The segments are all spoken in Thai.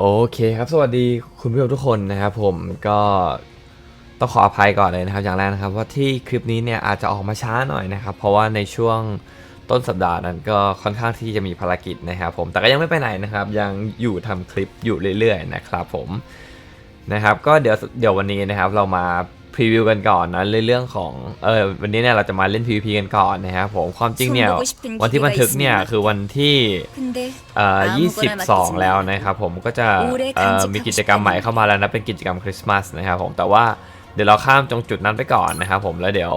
โอเคครับสวัสดีคุณผู้ชมทุกคนนะครับผมก็ต้องขออภัยก่อนเลยนะครับ อย่างแรกนะครับว่าที่คลิปนี้เนี่ยอาจจะออกมาช้าหน่อยนะครับ เพราะว่าในช่วงต้นสัปดาห์นั้นก็ค่อนข้างที่จะมีภารกิจนะครับผมแต่ก็ยังไม่ไปไหนนะครับ ยังอยู่ทำคลิปอยู่เรื่อยๆนะครับผมนะครับ ก็เดี๋ยวเดี๋ยววันนี้นะครับเรามา พรีวิวกันก่อนนะในเรื่องของเออวันนี้เนี่ยเราจะมาเล่น PVP กันก่อนนะครับผมความจริงเนี่ยวันที่บันทึกเนี่ยคือวันที่근데เอ่อ22 แล้วนะครับผมก็จะเอ่อมีกิจกรรมใหม่เข้ามาแล้วนะเป็นกิจกรรมคริสต์มาสนะครับผมแต่ว่าเดี๋ยวเราข้ามตรงจุดนั้นไปก่อนนะครับผมแล้วเดี๋ยว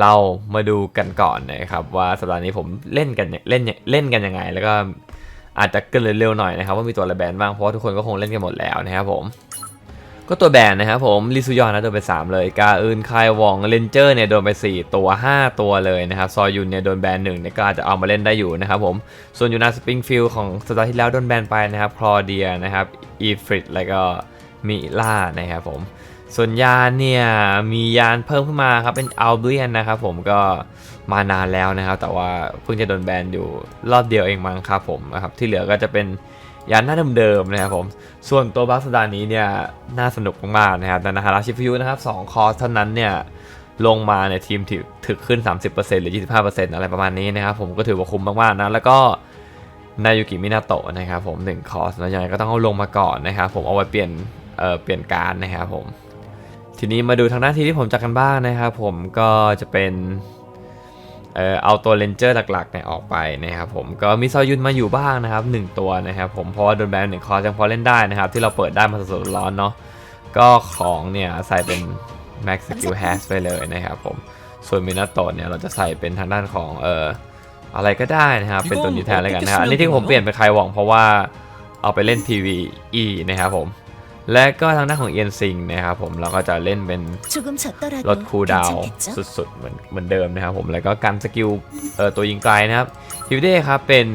เรามาดูกันก่อนนะครับว่าสัปดาห์นี้ผมเล่นกันเล่นเล่นกันยังไง แล้วก็อาจจะเกินเร็วๆหน่อยนะครับว่ามีตัวอะไรแบนบ้างเพราะว่าทุกคนก็คงเล่นกันหมดแล้วนะครับผม ก็ตัวแบนนะครับผมลิซุยอนนะโดนไป 3 เลย กาอึนคายวองเลนเจอร์เนี่ยโดนไป 4 ตัว 5 ตัวเลยนะครับ ซอยุนเนี่ยโดนแบนหนึ่งเนี่ยก็อาจจะเอามาเล่นได้อยู่นะครับผม ส่วนยูนาสปริงฟิลของสัปดาห์ที่แล้วโดนแบนไปนะครับคลอเดียนะครับอีฟริดแล้วก็มิล่านะครับผม ส่วนยานเนี่ย มียานเพิ่มขึ้นมาครับ เป็นอัลเบียนนะครับผมก็มานานแล้วนะครับ แต่ว่าเพิ่งจะโดนแบนอยู่รอบเดียวเองมั้งครับผมนะครับที่เหลือก็จะเป็น ยานหน้าเดิมๆนะครับผม ส่วนตัวบัคสัปดาห์นี้เนี่ยน่าสนุกมากๆนะครับแต่นาฮาราชิฟิวนะครับ2คอร์สเท่านั้นเนี่ยลงมาเนี่ยทีมถึกถึกขึ้น 30%หรือ 25%อะไรประมาณนี้นะครับผมก็ถือว่าคุ้มมากๆนะแล้วก็นายุกิมินาโตะนะครับผม1คอร์สแล้วยังไงก็ต้องเอาลงมาก่อนนะครับผมเอาไว้เปลี่ยนเอ่อเปลี่ยนการนะครับผมทีนี้มาดูทางหน้าที่ที่ผมจัดกันบ้างนะครับผมก็จะเป็น เอ่อเอาตัวเลนเจอร์หลักๆเนี่ยออกไปนะครับผมก็มีซอยุนมาอยู่บ้างนะครับหนึ่งตัวนะครับผมเพราะว่าโดนแบนหนึ่งคอร์สยังพอเล่นได้นะครับ ที่เราเปิดได้มาสดๆร้อนๆเนาะก็ของเนี่ยใส่เป็น Max Skill Hash ไปเลยนะครับผมส่วนมินาโตะเนี่ยเราจะใส่เป็นทางด้านของเอ่ออะไรก็ได้นะครับ เป็นตัวนี้แทนแล้วกันนะครับอันนี้ที่ผมเปลี่ยนเป็นไคหว่องเพราะว่าเอาไปเล่น PVE นะครับผม และก็ทางด้านของเอียนซิงนะครับผมเราก็จะเล่นเป็นรถคูดาวสุดๆเหมือนเหมือนเดิมนะครับผมแล้วก็การสกิลเอ่อตัวยิงไกลนะครับฮิวเด้ครับเป็น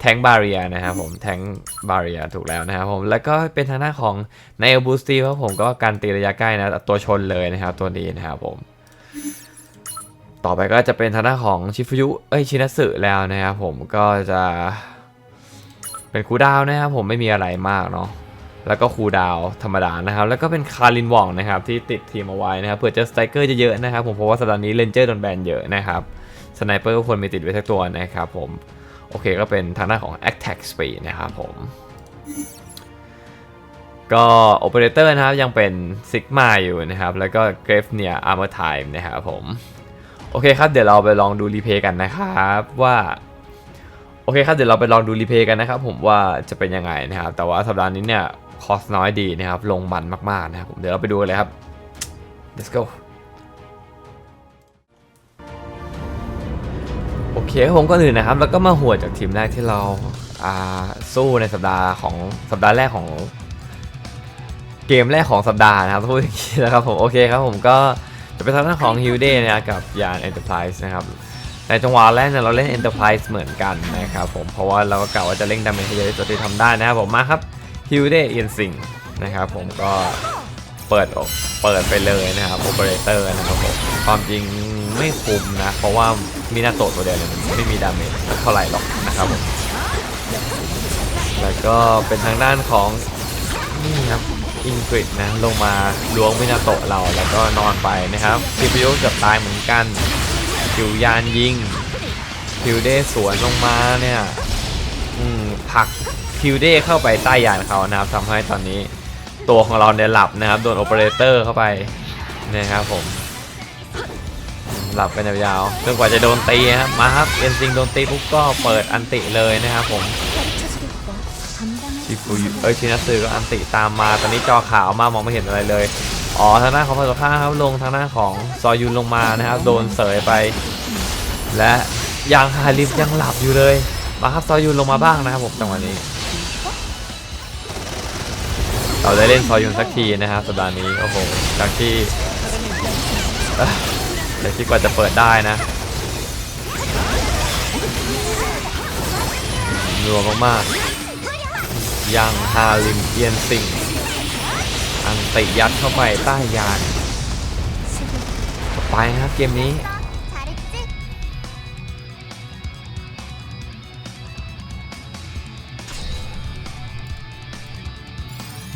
แทงบาเรียนะครับผมแทงบาเรียถูกแล้วนะครับผมแล้วก็เป็นทางด้านของไนเอลบูสตีครับผมก็การตีระยะใกล้นะตัวชนเลยนะครับตัวนี้นะครับผมต่อไปก็จะเป็นทางด้านของชิฟยุเอ้ยชินัสึแล้วนะครับผมก็จะเป็นคูดาวนะครับผมไม่มีอะไรมากเนาะ แล้วก็คูดาวธรรมดานะครับ แล้วก็เป็นคารินวองนะครับที่ติดทีมเอาไว้นะครับเผื่อเจอสไตรเกอร์จะเยอะนะครับผมเพราะว่าสัปดาห์นี้เลนเจอร์โดนแบนเยอะนะครับสไนเปอร์ก็ควรมีติดไว้สักตัวนะครับผมโอเคก็เป็นทางด้านของ Attack Speed นะครับผมก็โอเปอเรเตอร์นะครับยังเป็นซิกมาอยู่นะครับ แล้วก็เกรฟเนียอาร์เมอร์ไทม์นะครับผม โอเคครับเดี๋ยวเราไปลองดูรีเพย์กันนะครับว่า โอเคครับเดี๋ยวเราไปลองดูรีเพย์กันนะครับผมว่าจะเป็นยังไงนะครับ แต่ว่าสัปดาห์นี้เนี่ย คอสน้อยดีนะครับ ลงมันมากๆนะครับผมเดี๋ยวเราไปดูกันเลยครับ let's go โอเคผมก็อื่นนะครับ แล้วก็มาหัวจากทีมแรกที่เราอาสู้ในสัปดาห์ของสัปดาห์แรกของเกมแรกของสัปดาห์นะครับพูดอย่างนี้นะครับผมโอเคครับผมก็จะเป็นทางด้านของ h i l d e นะกับยาน Enterprise นะครับในจังหวะแรกเนี่ยเราเล่น Enterprise เหมือนกันนะครับผมเพราะว่าเราก็กะว่าจะเล่นดาเมจเยอะที่สุดที่ทำได้นะครับผมมาครับ h i l d e เอียนสิงนะครับผมก็เปิดออกเปิดไปเลยนะครับ Operator นะครับผมความจริงไม่คุ้มนะ เพราะว่ามีหน้าโตะตัวเดียวเนี่ยมันไม่มีดาเมจเท่าไหร่หรอกนะครับผมแล้วก็เป็นทางด้านของนี่ครับอิงกฤษนะลงมาล้วงมินาโตะเราแล้วก็นอนไปนะครับซิปิโอเกือบตายเหมือนกันคิวยานยิงคิวเดสวนลงมาเนี่ย ผักคิวเด้เข้าไปใต้ยานเขานะครับทำให้ตอนนี้ตัวของเราเนี่ยหลับนะครับโดนโอเปอเรเตอร์เข้าไปนะครับผมหลับกันยาวๆจนกว่าจะโดนตีครับมาครับเอ็นซิงโดนตีปุ๊บก็เปิดอันติเลยนะครับผมชิฟุยเอชินัสึก็อันติตามมาตอนนี้จอขาวมากมองไม่เห็นอะไรเลยอ๋อทางหน้าของพาโซค่าครับลงทางหน้าของซอยุนลงมานะครับ โดนเสยไป และยังฮาริฟยังหลับอยู่เลย มาครับซอยุนลงมาบ้างนะครับผมจังหวะนี้ เราได้เล่นซอยุนสักทีนะครับสัปดาห์นี้โอ้โหจากที่เอ้ยเดี๋ยวที่กว่าจะเปิดได้นะรัวมากๆยังฮาริมเอียนสิงอันติยัดเข้าไปใต้ยานไปนะครับเกมนี้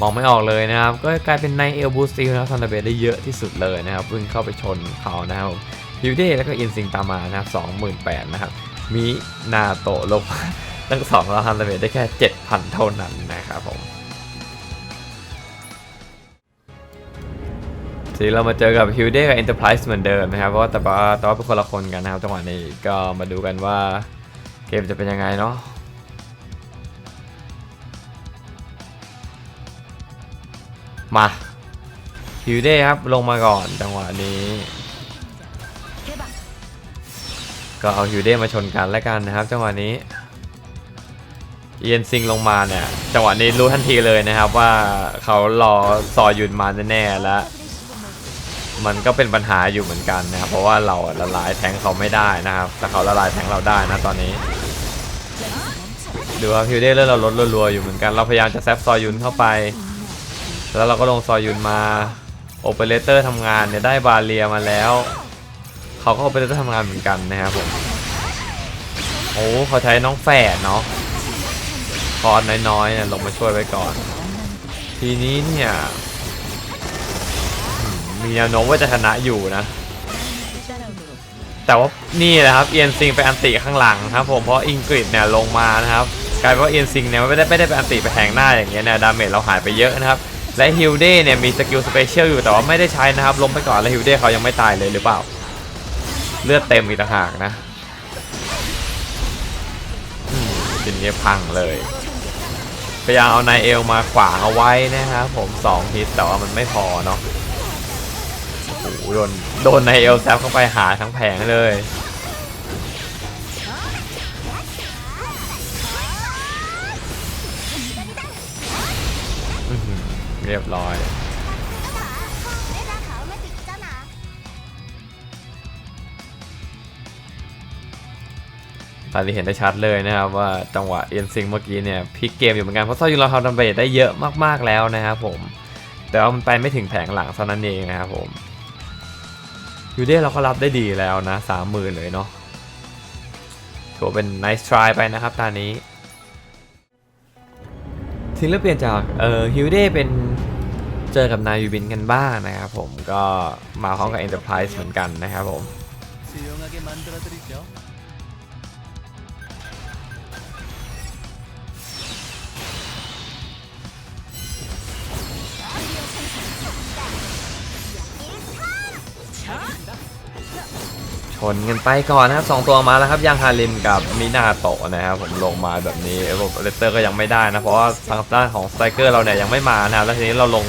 มองไม่ออกเลยนะครับ ก็กลายเป็นในเอลบูสตีนะครับทำดเมจได้เยอะที่สุดเลยนะครับเพิ่งเข้าไปชนเขานะครับฮิวเดแล้วก็อินซิงตามมานะครับ28,000นะครับมีนาโตะลงมาตั้งสองเราทำดาเมจได้แค่7,000เท่านั้นนะครับผมทีเรามาเจอกับฮิวเดกับ Enterprise เหมือนเดิมนะครับ เพราะว่าแต่ว่าแต่ว่าเป็นคนละคนกันนะครับจังหวะนี้ก็มาดูกันว่าเกมจะเป็นยังไงเนาะ มาฮิวเด้ครับลงมาก่อนจังหวะนี้ ก็เอาฮิวเด้มาชนกันแล้วกันนะครับ จังหวะนี้เอียนซิงลงมาเนี่ยจังหวะนี้รู้ทันทีเลยนะครับว่าเขารอซอยุนมาแน่ๆแล้ว มันก็เป็นปัญหาอยู่เหมือนกันนะครับเพราะว่าเราละลายแทงเขาไม่ได้นะครับแต่เขาละลายแทงเราได้นะตอนนี้ดูว่าพิวเดอร์เราลดรัวๆอยู่เหมือนกันเราพยายามจะแซฟซอยุนเข้าไป แล้วเราก็ลงซอยุนมาโอเปอเรเตอร์ทำงานเนี่ยได้บาเรียมาแล้ว เขาก็โอเปอเรเตอร์ทำงานเหมือนกันนะครับผมโอ้เขาใช้น้องแฝดเนาะคอร์สน้อยๆเนี่ยลงมาช่วยไว้ก่อน ทีนี้เนี่ยมีแนวโน้มว่าจะชนะอยู่นะ แต่ว่านี่แหละครับเอียนซิงไปอันติข้างหลังครับผมเพราะอิงกฤษเนี่ยลงมานะครับกลายเป็นว่าเอียนซิงเนี่ยไม่ได้ไม่ได้ไปอันติไปแทงหน้าอย่างเงี้ยเนี่ยดาเมจเราหายไปเยอะนะครับ และฮิลเด้เนี่ยมีสกิลสเปเชียลอยู่แต่ว่าไม่ได้ใช้นะครับล้มไปก่อนแล้วฮิลเด้เขายังไม่ตายเลยหรือเปล่า เลือดเต็มอีกต่างหากนะอืมทีนี้พังเลย พยายามเอานายเอลมาขวางเอาไว้นะครับผมสองฮิตแต่ว่ามันไม่พอเนาะโอ้โหโดนโดนในเอลแซฟเข้าไปหาทั้งแผงเลย เรียบร้อย ตอนนี้เห็นได้ชัดเลยนะครับว่าจังหวะเอ็นซิงเมื่อกี้เนี่ยพลิกเกมอยู่เหมือนกัน เพราะซอยยูเราทำดัมเบลได้เยอะมากๆแล้วนะครับผม แต่ว่ามันไปไม่ถึงแผงหลังเท่านั้นเองนะครับผมยูเดเราก็รับได้ดีแล้วนะสามหมื่นเลยเนาะถือเป็น nice try ไปนะครับตอนนี้ถึงแล้วเปลี่ยนจากเอ่อฮิวเดเป็น เจอกับนายยูบินกันบ้างนะครับผมก็มาพร้อมกับ Enterprise เหมือนกันนะครับผมชนกันไปก่อนนะครับสองตัวมาแล้วครับยังฮาริมกับมินาโตะนะครับผมลงมาแบบนี้เอเวอเรสเตอร์ก็ยังไม่ได้นะ เพราะว่าทางด้านของสไตรเกอร์เราเนี่ยยังไม่มานะครับแล้วทีนี้เราลง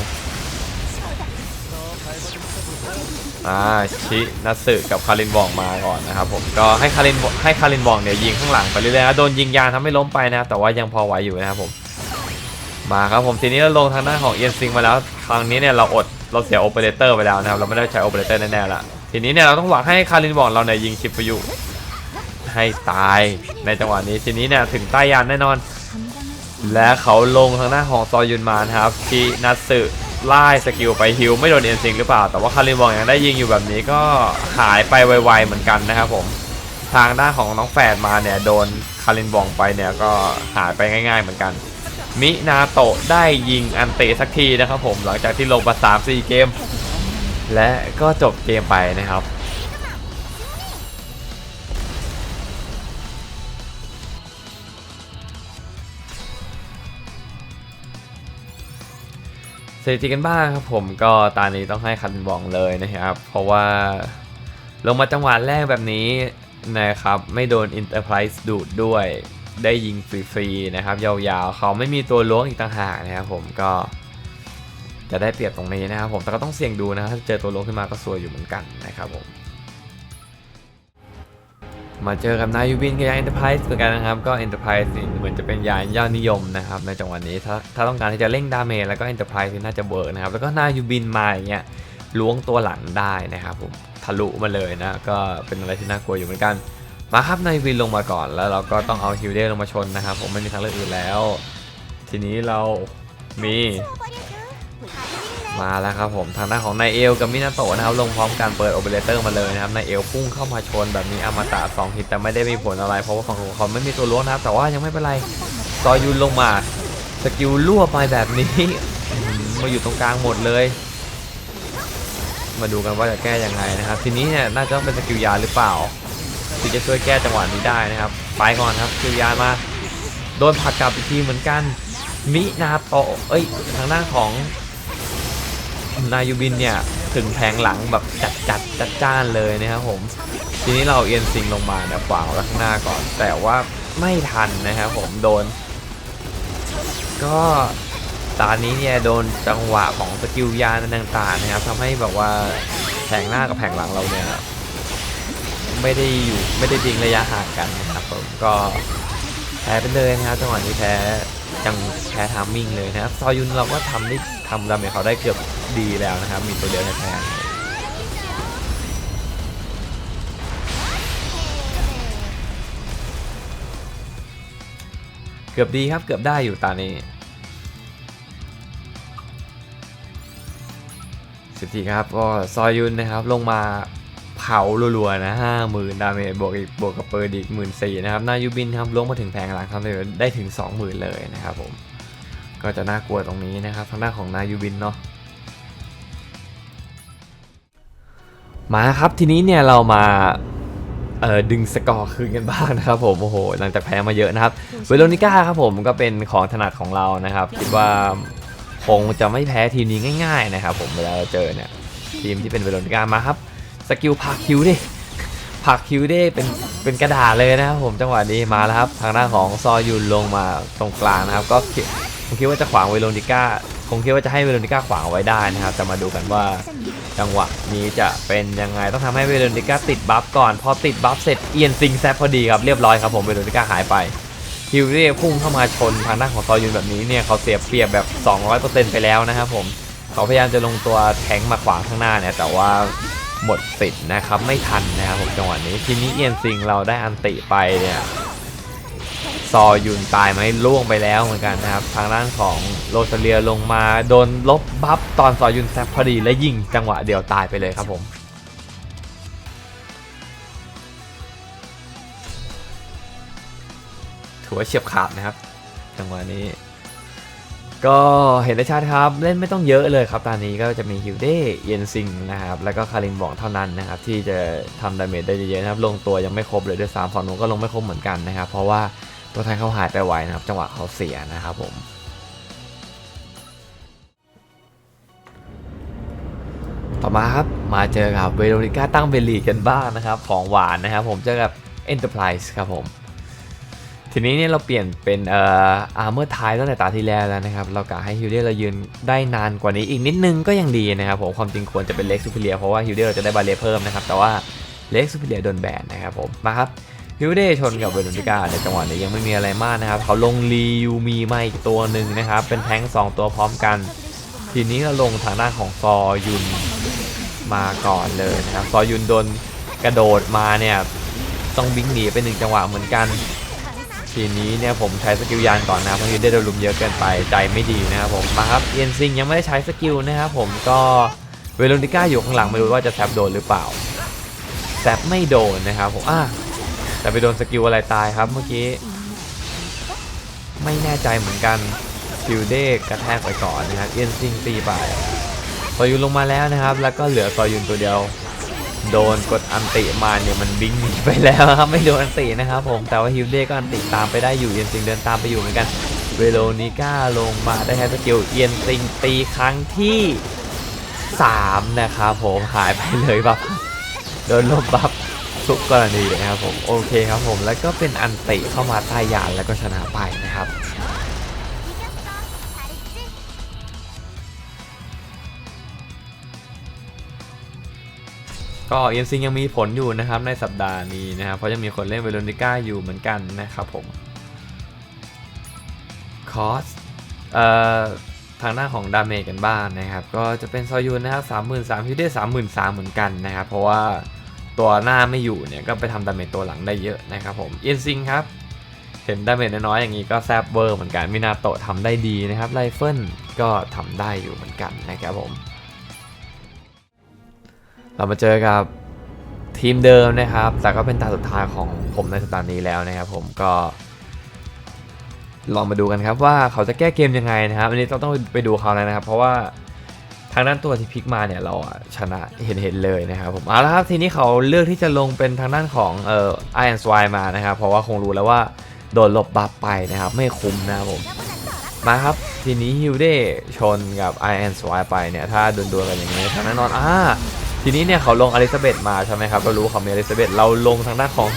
อ่าชินัสึกับคารินวองมาก่อนนะครับผมก็ให้คารินให้คารินวองเนี่ยยิงข้างหลังไปเรื่อยๆโดนยิงยางทำให้ล้มไปนะแต่ว่ายังพอไหวอยู่นะครับผมมาครับผมทีนี้เราลงทางด้านของเอียนซิงมาแล้วครั้งนี้เนี่ยเราอดเราเสียโอเปอเรเตอร์ไปแล้วนะครับเราไม่ได้ใช้โอเปอเรเตอร์แน่ๆละทีนี้เนี่ยเราต้องหวังให้คารินวองเราเนี่ยยิงชิปไปอยู่ให้ตายในจังหวะนี้ทีนี้เนี่ยถึงใต้ยานแน่นอน และเขาลงทางหน้าของซอยุนมานครับชินัสึ ไล่สกิลไปฮิลไม่โดนเอ็นซิงหรือเปล่า แต่ว่าคารินบองยังได้ยิงอยู่แบบนี้ก็หายไปไวๆเหมือนกันนะครับผม ทางด้านของน้องแฝดมาเนี่ยโดนคารินบองไปเนี่ยก็หายไปง่ายๆเหมือนกัน มินาโตะได้ยิงอันเตสักทีนะครับผมหลังจากที่ลงมา3 4 เกม และก็จบเกมไปนะครับ สถิติกันบ้างครับผมก็ตอนนี้ต้องให้คันบองเลยนะครับ เพราะว่าลงมาจังหวะแรกแบบนี้นะครับ ไม่โดน Enterprise ดูดด้วยได้ยิงฟรีๆนะครับ ยาวๆ เขาไม่มีตัวล้วงอีกต่างหากนะครับผมก็จะได้เปรียบตรงนี้นะครับผมแต่ก็ต้องเสี่ยงดูนะครับถ้าเจอตัวล้วงขึ้นมาก็ซวยอยู่เหมือนกันนะครับผม มาเจอกับนายยูบินกับยานเอ็นเตอร์ไพรส์เหมือนกันนะครับ ก็เอ็นเตอร์ไพรส์เหมือนจะเป็นยานยอดนิยมนะครับในจังหวะนี้ถ้าถ้าต้องการที่จะเร่งดาเมจแล้วก็เอ็นเตอร์ไพรส์น่าจะเบิร์กนะครับ แล้วก็นายยูบินมาอย่างเงี้ยล้วงตัวหลังได้นะครับผมทะลุมาเลยนะก็เป็นอะไรที่น่ากลัวอยู่เหมือนกัน มาครับนายูบินลงมาก่อนแล้วเราก็ต้องเอาฮิวเดลงมาชนนะครับ ผมไม่มีทางเลือกอื่นแล้ว ทีนี้เรามี มาแล้วครับผมทางด้านของนายเอลกับมินาโตะนะครับลงพร้อมกันเปิดโอเปอเรเตอร์มาเลยนะครับนายเอลพุ่งเข้ามาชนแบบนี้อมตะ2ฮิตแต่ไม่ได้มีผลอะไร เพราะว่าของเขาไม่มีตัวล้วงนะครับแต่ว่ายังไม่เป็นไรซอยุนลงมาสกิลรั่วไปแบบนี้มาอยู่ตรงกลางหมดเลย มาดูกันว่าจะแก้ยังไงนะครับทีนี้เนี่ยน่าจะต้องเป็นสกิลยาหรือเปล่าที่จะช่วยแก้จังหวะนี้ได้นะครับไปก่อนครับสกิลยามาโดนผักกลับอีกทีเหมือนกันมินาโตะเอ้ยทางด้านของ นายูบินเนี่ยถึงแผงหลังแบบจัดจัดจัดจ้านเลยนะครับผม ทีนี้เราเอียนซิงลงมาเนี่ยขวางข้างหน้าก่อน แต่ว่าไม่ทันนะครับผมโดน ก็ตอนนี้เนี่ยโดนจังหวะของสกิลยานต่างๆนะครับทำให้แบบว่าแผงหน้ากับแผงหลังเราเนี่ยไม่ได้อยู่ไม่ได้ยิงระยะห่างกันนะครับผมก็แพ้ไปเลยนะครับจังหวะนี้แพ้ ยังแพ้ทามมิ่งเลยนะครับซอยุนเราก็ทำได้ทำดาเมจเขาได้เกือบดีแล้วนะครับ มีตัวเดียวแท้เกือบดีครับเกือบได้อยู่ตอนนี้สิบทีครับก็ซอยุนนะครับลงมา เผารัวๆนะห้าหมื่นดาเมจบวกอีกบวกกับเปิดอีกหมื่นสี่นะครับนายูบินครับลงมาถึงแผงหลังทำได้ได้ถึงสองหมื่นเลยนะครับผมก็จะน่ากลัวตรงนี้นะครับทางด้านของนายูบินเนาะมาครับทีนี้เนี่ยเรามาเออดึงสกอร์คืนกันบ้างนะครับผมโอ้โหหลังจากแพ้มาเยอะนะครับเวโรนิก้าครับผมก็เป็นของถนัดของเรานะครับ คิดว่าคงจะไม่แพ้ทีมนี้ง่าย ๆ นะครับผมเวลาเราเจอเนี่ยทีมที่เป็นเวโรนิก้ามาครับ สกิลผักคิวดิผักคิวดิเป็นเป็นกระดาษเลยนะครับผมจังหวะนี้มาแล้วครับ ทางด้านของซอยุนลงมาตรงกลางนะครับ ก็คิดผมคิดว่าจะขวางเวโรนิก้าคงคิดว่าจะให้เวโรนิก้าขวางเอาไว้ได้นะครับแต่มาดูกันว่าจังหวะนี้จะเป็นยังไงต้องทำให้เวโรนิก้าติดบัฟก่อนพอติดบัฟเสร็จเอียนซิงแซฟพอดีครับเรียบร้อยครับผมเวโรนิก้าหายไปฮิวเร่พุ่งเข้ามาชนทางด้านของซอยุนแบบนี้เนี่ยเขาเสียเปรียบแบบ 200%ไปแล้วนะครับผมเขาพยายามจะลงตัวแทงมาขวางข้างหน้าเนี่ยแต่ว่า หมดสิทธิ์นะครับไม่ทันนะครับผมจังหวะนี้ทีนี้เอียนซิงเราได้อันติไปเนี่ยซอยุนตายไหมล่วงไปแล้วเหมือนกันนะครับ ทางด้านของโรซาเลียลงมาโดนลบบัฟตอนซอยุนแซฟพอดีและยิงจังหวะเดียวตายไปเลยครับผมถือว่าเฉียบขาดนะครับ จังหวะนี้ ก็เห็นได้ชัดครับ เล่นไม่ต้องเยอะเลยครับ ตอนนี้ก็จะมีฮิวเด้เยนซิงนะครับ แล้วก็คารินบอกเท่านั้นนะครับ ที่จะทำดาเมจได้เยอะๆนะครับ ลงตัวยังไม่ครบเลยด้วยซ้ำฝั่งนู้นก็ลงไม่ครบเหมือนกันนะครับ เพราะว่าตัวไทยเขาหายไปไวนะครับ จังหวะเขาเสียนะครับผมต่อมาครับ มาเจอกับเวโรนิก้าตั้งเบลลีกันบ้างนะครับ ของหวานนะครับผมเจอกับ Enterprise ครับผม ทีนี้เนี่ยเราเปลี่ยนเป็นเอ่ออาร์เมอร์ไทตั้งแต่ตาที่แล้วแล้วนะครับ เรากะให้ฮิวเดอร์เรายืนได้นานกว่านี้อีกนิดนึงก็ยังดีนะครับผมความจริงควรจะเป็นเล็กซูเปอร์เลียเพราะว่าฮิวเดอร์เราจะได้บาเลเพิ่มนะครับ แต่ว่าเล็กซูเปอร์เลียโดนแบนนะครับผมมาครับฮิวเดอร์ชนกับเวโรนิก้าในจังหวะนี้ยังไม่มีอะไรมากนะครับ เขาลงรียูมีมาอีกตัวหนึ่งนะครับ เป็นแท้งสองตัวพร้อมกัน ทีนี้เราลงทางด้านของซอยุนมาก่อนเลยนะครับ ซอยุนโดนกระโดดมาเนี่ยต้องบิงหนีไปหนึ่งจังหวะเหมือนกัน ทีนี้เนี่ยผมใช้สกิลยานก่อนนะเพราะยูได้โดนลุมเยอะเกินไปใจไม่ดีนะครับผมมาครับเอียนซิงยังไม่ได้ใช้สกิลนะครับผมก็เวโรนิก้าอยู่ข้างหลังไม่รู้ว่าจะแซบโดนหรือเปล่าแซบไม่โดนนะครับผมอะแต่ไปโดนสกิลอะไรตายครับเมื่อกี้ไม่แน่ใจเหมือนกันฟิวเดกระแทกไปก่อนนะครับเอียนซิงตีไปซอยุนลงมาแล้วนะครับ แล้วก็เหลือซอยุนตัวเดียว โดนกดอันติมาเนี่ยมันบิงหนีไปแล้วครับไม่โดนอันตินะครับผมแต่ว่าฮิวเดก็อันติตามไปได้อยู่เอียนซิงเดินตามไปอยู่เหมือนกันเวโรนิก้าลงมาได้แฮสกิลเอียนซิงตีครั้งที่ 3 นะครับผมหายไปเลยบัฟโดนลบบัฟทุกกรณีเลยนะครับผมโอเคครับผมแล้วก็เป็นอันติเข้ามาใต้ยานแล้วก็ชนะไปนะครับ ก็เอ็นซิงยังมีผลอยู่นะครับในสัปดาห์นี้นะครับเพราะยังมีคนเล่นเวโรนิก้าอยู่เหมือนกันนะครับผมคอสเอ่อทางหน้าของดาเมจกันบ้างนะครับ ก็จะเป็นซอยูนนะครับสามหมื่นสามฮิวได้สามหมื่นสามเหมือนกันนะครับ เพราะว่าตัวหน้าไม่อยู่เนี่ยก็ไปทำดาเมจตัวหลังได้เยอะนะครับผมเอ็นซิงครับเห็นดาเมจน้อยๆอย่างนี้ก็แซบเวอร์เหมือนกันมินาโตะทำได้ดีนะครับไรเฟิลก็ทำได้อยู่เหมือนกันนะครับผม เรามาเจอกับทีมเดิมนะครับ แต่ก็เป็นตาสุดท้ายของผมในสัปดาห์นี้แล้วนะครับ ผมก็ ลองมาดูกันครับว่าเขาจะแก้เกมยังไงนะครับอันนี้ต้องต้องไปดูเขาแล้วนะครับ เพราะว่าทางด้านตัวที่พลิกมาเนี่ยเราชนะเห็นเห็นเลยนะครับผมเอาละครับทีนี้เขาเลือกที่จะลงเป็นทางด้านของเอ่อไอแอนสวายมานะครับ เพราะว่าคงรู้แล้วว่าโดนลบบัฟไปนะครับ ไม่คุ้มนะครับผมมาครับทีนี้ฮิวเดชนกับ i อ s y ไปเนี่ยถ้าดวลๆกันอย่างนี้ทางแน่นอนอ่า ทีนี้เนี่ยเขาลงอลิซาเบธมาใช่ไหมครับเรารู้เขามีอลิซาเบธเราลงทางด้านของ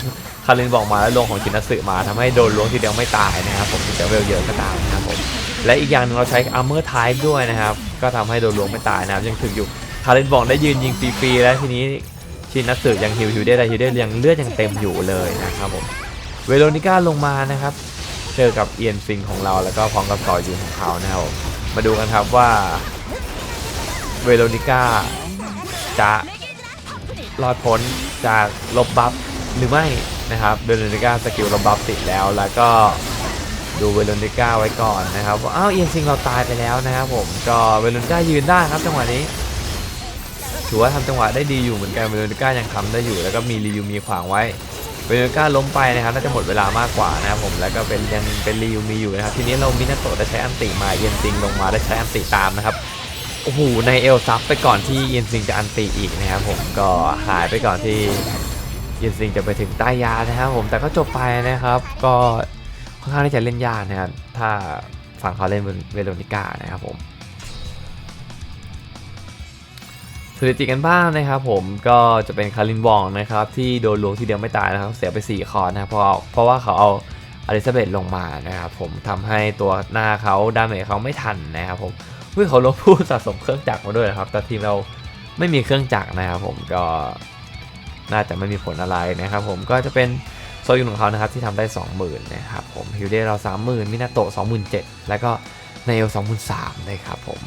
คารินบอกมาแล้วลงของจินัสึมาทำให้โดนล้วงทีเดียวไม่ตายนะครับผมถึงจะเวลเยอะก็ตามนะครับผมและอีกอย่างหนึงเราใช้ armor type ด้วยนะครับก็ทำให้โดนล้วงไม่ตายนะครับยังถึงอยู่คารินบอกได้ยืนยิงฟรีๆแล้วทีนี้ชินัสึยังฮิวฮิวได้ได้ฮิวได้ยังเลือดยังเต็มอยู่เลยนะครับผมเวโรนิก้าลงมานะครับเจอกับเอียนฟิงของเราแล้วก็พร้อมกับต่อยูนของเขานะครับผมมาดูกันครับว่าเวโรนิก้า จะรอดพ้นจากลบบัฟหรือไม่นะครับเวโรนิก้าสกิลลบบัฟติดแล้วแล้วก็ดูเวโรนิก้าไว้ก่อนนะครับว่าอ้าวเอียนฟิงเราตายไปแล้วนะครับผมก็เวโรนิก้ายืนได้ครับจังหวะนี้ถือว่าทำจังหวะได้ดีอยู่เหมือนกันเวโรนิก้ายังทำได้อยู่ แล้วก็มีรีวิวมีขวางไว้เวเนก้าล้มไปนะครับน่าจะหมดเวลามากกว่านะครับผมแล้วก็เป็นยังเป็นรีวมีอยู่นะครับทีนี้เรามินาโตะได้ใช้อันติมาเอียนซิงลงมาได้ใช้อันติตามนะครับ โอ้โหในเอลซับไปก่อนที่เอียนซิงจะอันติอีกนะครับผมก็หายไปก่อนที่เอียนซิงจะไปถึงใต้ยานะครับผมแต่ก็จบไปนะครับ ก็ค่อนข้างที่จะเล่นยากนะครับถ้าฝั่งเขาเล่นเป็นเวโรนิก้านะครับผมสถิติกันบ้างนะครับผมก็จะเป็นคารินวองนะครับที่โดนลวงทีเดียวไม่ตายนะครับ เสียไป 4 คอร์นะครับเพราะเพราะว่าเขาเอาอลิซาเบธลงมานะครับผมทำให้ตัวหน้าเขาดาเมจเขาไม่ทันนะครับผม เฮ้ยเขาลบผู้สะสมเครื่องจักรมาด้วยนะครับ แต่ทีมเราไม่มีเครื่องจักรนะครับผมก็น่าจะไม่มีผลอะไรนะครับผมก็จะเป็นโซยุนของเขานะครับที่ทำได้ 20,000นะครับผมฮิวเดเรา 30,000มินาโตะ27,000 แล้วก็ไนเอล23,000นะครับผม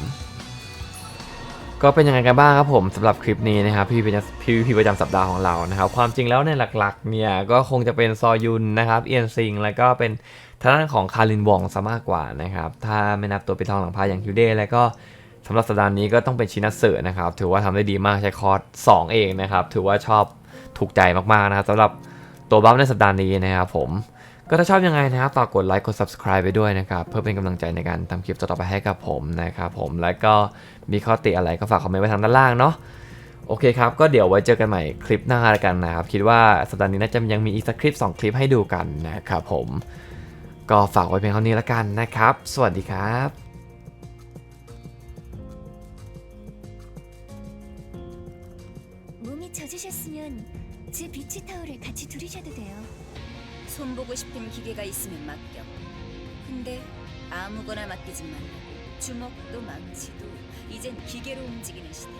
ก็เป็นยังไงกันบ้างครับผมสำหรับคลิปนี้นะครับพี่เป็นพี่พี่ประจำสัปดาห์ของเรานะครับความจริงแล้วเนี่ยหลักๆเนี่ยก็คงจะเป็นซอยุนนะครับเอียนซิงแล้วก็เป็น ทางด้านของคารินวองซะมากกว่านะครับ ถ้าไม่นับตัวปิดทองหลังพายอย่างฮิวเดแล้วก็สำหรับสัปดาห์นี้ก็ต้องเป็นชินัสเซอร์นะครับ ถือว่าทำได้ดีมากใช้คอร์ส2 เองนะครับ ถือว่าชอบถูกใจมากๆนะครับสำหรับตัวบัฟในสัปดาห์นี้นะครับผม ก็ถ้าชอบยังไงนะครับฝากกดไลค์กด subscribe ไปด้วยนะครับ เพื่อเป็นกำลังใจในการทำคลิปต่อไปให้กับผมนะครับผมแล้วก็มีข้อติอะไรก็ฝากคอมเมนต์ไว้ทางด้านล่างเนาะโอเคครับ ก็เดี๋ยวไว้เจอกันใหม่คลิปหน้าแล้วกันนะครับ คิดว่าสัปดาห์นี้น่าจะยังมีอีกสักคลิป 2 คลิปให้ดูกันนะครับผม ก็ฝากไว้เพียงเท่านี้ละกันนะครับ สวัสดีครับ제 비치 타월을 같이 두르셔도 돼요. 손보고 싶은 기계가 있으면 맡겨. 근데 아무거나 맡기지 말고 주먹도 망치도 이젠 기계로 움직이는 시대.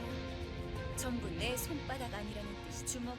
전부 내 손바닥 아니라는 뜻이 주먹